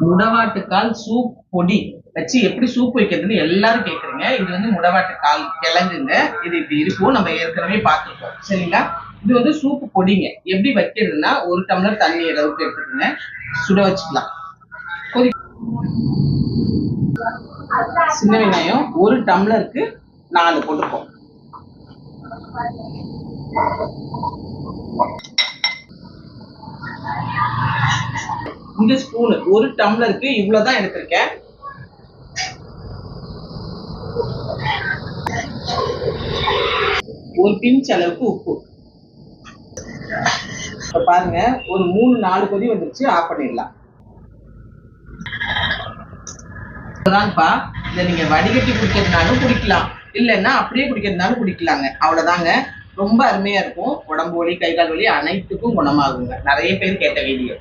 முடவாட்டுக்கால் soup பொடி வச்சு எப்படி சூப் வைக்கிறதுன்னு எல்லாரும் கேக்குறீங்க. இது வந்து முடவாட்டுக்கால் கிழங்குங்க. இது இப்படி இருக்கும். நம்ம ஏற்கனவே பார்த்துருக்கோம். சரிங்களா? இது வந்து சூப்பு பொடிங்க. எப்படி வைக்கிறதுன்னா ஒரு டம்ளர் தண்ணி அளவுக்கு எடுத்துக்கோங்க. சுட வச்சுக்கலாம். கொதி சின்ன வெங்காயம் ஒரு டம்ளருக்கு நாலு போட்டுருக்கோம் இந்த ஸ்பூனு ஒரு டம்ளருக்கு இவ்வளவுதான் எடுத்திருக்கேன். ஒரு பிஞ்ச் அளவுக்கு உப்பு. இப்ப பாருங்க ஒரு மூணு நாலு கொதி வந்துருச்சு ஆஃப் பண்ணிடலாம். அதான்ப்பா இதை நீங்க வடிகட்டி குடிக்கிறதுனாலும் குடிக்கலாம். இல்லைன்னா அப்படியே குடிக்கிறதுனாலும் குடிக்கலாங்க. அவ்வளவுதாங்க. ரொம்ப அருமையா இருக்கும். உடம்பு வலி கை கால் வலி அனைத்துக்கும் குணமாகுங்க. நிறைய பேர் கேட்ட வீடியோ